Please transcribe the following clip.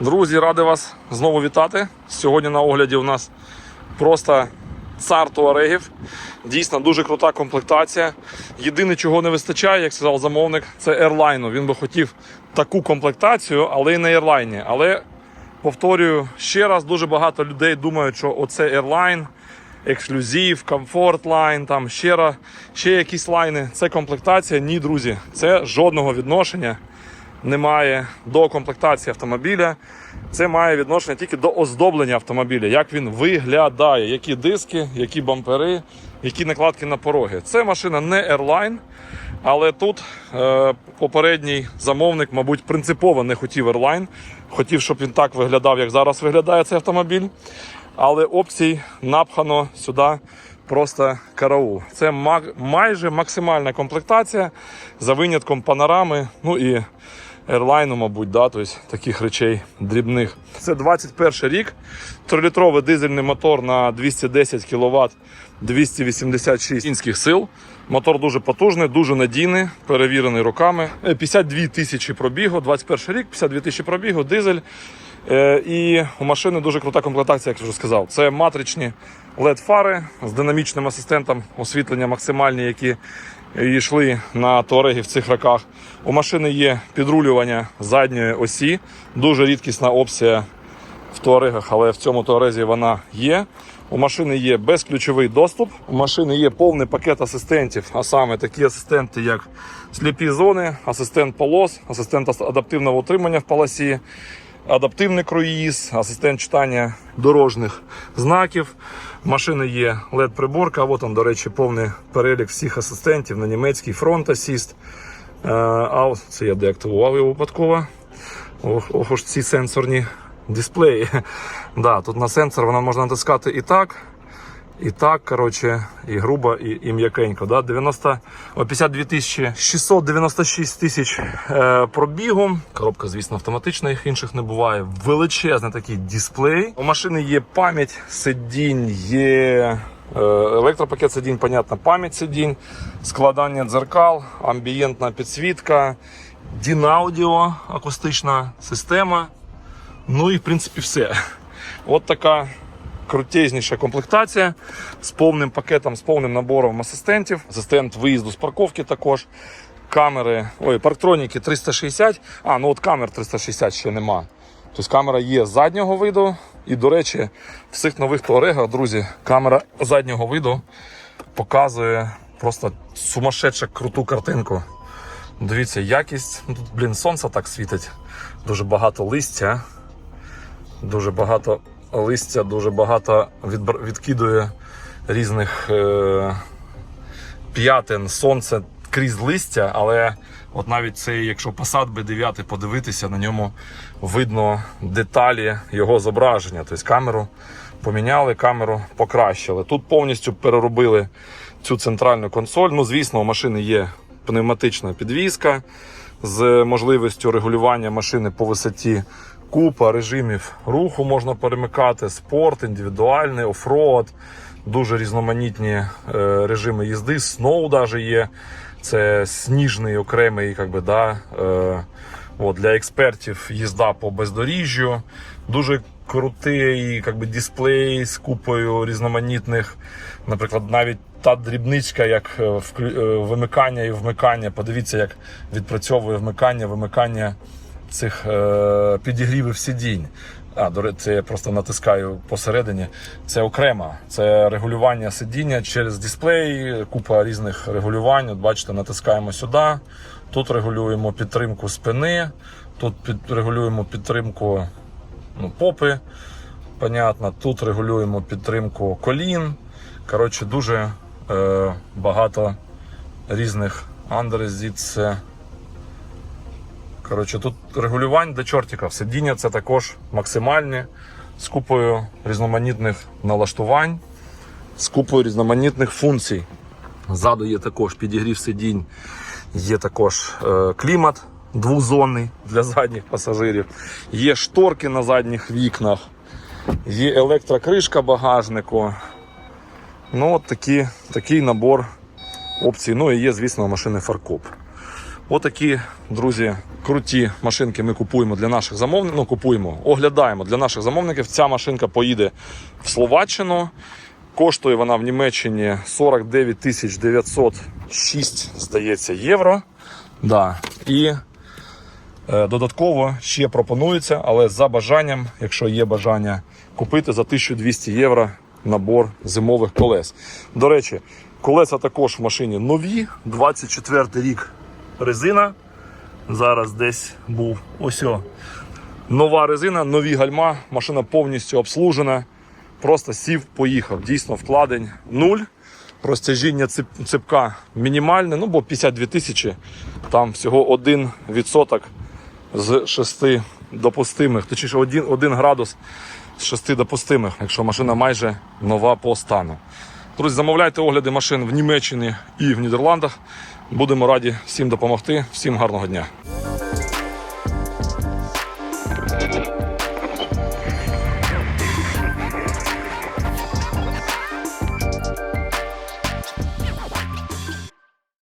Друзі, радий вас знову вітати. Сьогодні на огляді у нас просто цар туарегів. Дійсно дуже крута комплектація. Єдине, чого не вистачає, як сказав замовник, це ерлайну. Він би хотів таку комплектацію, але й на ерлайні. Але повторюю ще раз, дуже багато людей думають, що оце ерлайн. Ексклюзив, комфорт лайн, там ще, ра- ще якісь лайни. Це комплектація. Ні, друзі, це жодного відношення немає до комплектації автомобіля. Це має відношення тільки до оздоблення автомобіля, як він виглядає, які диски, які бампери, які накладки на пороги. Це машина не Airline, але тут е, попередній замовник, мабуть, принципово не хотів Airline. Хотів, щоб він так виглядав, як зараз виглядає цей автомобіль. Але опцій напхано сюди просто караул. Це майже максимальна комплектація за винятком панорами. Ну і ерлайну, мабуть, да, тобто таких речей дрібних. Це 21 рік. 3-літровий дизельний мотор на 210 кВт, 286 кінських сил. Мотор дуже потужний, дуже надійний, перевірений роками. Е, 52 тисячі пробігу, 21 рік, 52 тисячі пробігу, дизель. Е, І у машини дуже крута комплектація, як я вже сказав. Це матричні LED-фари з динамічним асистентом освітлення максимальні, які йшли на туареги в цих роках. У машини є підрулювання задньої осі, дуже рідкісна опція в туарегах, але в цьому туарезі вона є. У машини є безключовий доступ. У машини є повний пакет асистентів, а саме такі асистенти, як сліпі зони, асистент полос, асистент ас- адаптивного утримання в полосі, адаптивний круїз, асистент читання дорожніх знаків. Машини є LED-приборка. От там, до речі, повний перелік всіх асистентів на німецький фронт асіст. Е, А це я деактивував його випадково. Ох, ох ці сенсорні дисплеї. Да, тут на сенсор вона можна натискати і так, і так, коротше, і грубо, і, і м'якенько. Да? 90, о, 52 тисячі 696 тисяч е, пробігу. Коробка, звісно, автоматична, їх інших не буває. Величезний такий дисплей. У машини є пам'ять сидінь, є е, електропакет сидінь, понятно, пам'ять сидінь, складання дзеркал, амбієнтна підсвітка, Дінаудіо, акустична система. Ну і в принципі все. От така крутезніша комплектація з повним пакетом, з повним набором асистентів. Асистент виїзду з парковки також. Камери, ой, парктроніки 360. А, ну от камер 360 ще нема. Тобто камера є заднього виду. І, до речі, в цих нових туарегах, друзі, камера заднього виду показує просто сумасшедше круту картинку. Дивіться, якість. Ну, Тут, блін, сонце так світить. Дуже багато листя. Дуже багато листя, дуже багато відкидує різних е- п'ятин сонце крізь листя, але от навіть цей, якщо посад B9 подивитися, на ньому видно деталі його зображення. Тобто камеру поміняли, камеру покращили. Тут повністю переробили цю центральну консоль. Ну, звісно, у машини є пневматична підвізка з можливістю регулювання машини по висоті. Купа режимів руху можна перемикати, спорт, індивідуальний, офроад, дуже різноманітні е, режими їзди. Сноу навіть є. Це сніжний окремий, як би, да, е, от, для експертів їзда по бездоріжжю. Дуже крутий як би, дисплей з купою різноманітних, наприклад, навіть та дрібничка, як е, е, вимикання і вмикання. Подивіться, як відпрацьовує вмикання, вимикання цих е, підігрівів сидінь. А, до речі, це я просто натискаю посередині. Це окремо. Це регулювання сидіння через дисплей, купа різних регулювань. От бачите, натискаємо сюди. Тут регулюємо підтримку спини, тут під, регулюємо підтримку ну, попи. Понятно, тут регулюємо підтримку колін. Коротше, дуже е, багато різних Андерезіт це Коротше, тут регулювань до чортика. Сидіння це також максимальні з купою різноманітних налаштувань, з купою різноманітних функцій. Ззаду є також підігрів сидінь, є також е, клімат двозонний для задніх пасажирів, є шторки на задніх вікнах, є електрокришка багажнику. Ну, от такі, такий набор опцій. Ну і є, звісно, машини фаркоп. Отакі, друзі, круті машинки ми купуємо для наших замовників. Ну, купуємо, оглядаємо для наших замовників. Ця машинка поїде в Словаччину. Коштує вона в Німеччині 49 тисяч 906, здається, євро. Да. І е, додатково ще пропонується, але за бажанням, якщо є бажання, купити за 1200 євро набор зимових колес. До речі, колеса також в машині нові, 24 рік резина. Зараз десь був ось. о. Нова резина, нові гальма, машина повністю обслужена. Просто сів, поїхав. Дійсно, вкладень нуль. Розтяжіння цепка мінімальне, ну бо 52 тисячі, там всього 1% з 6 допустимих, точніше 1, 1 градус з 6 допустимих, якщо машина майже нова по стану. Друзі, замовляйте огляди машин в Німеччині і в Нідерландах. Будемо раді всім допомогти. Всім гарного дня.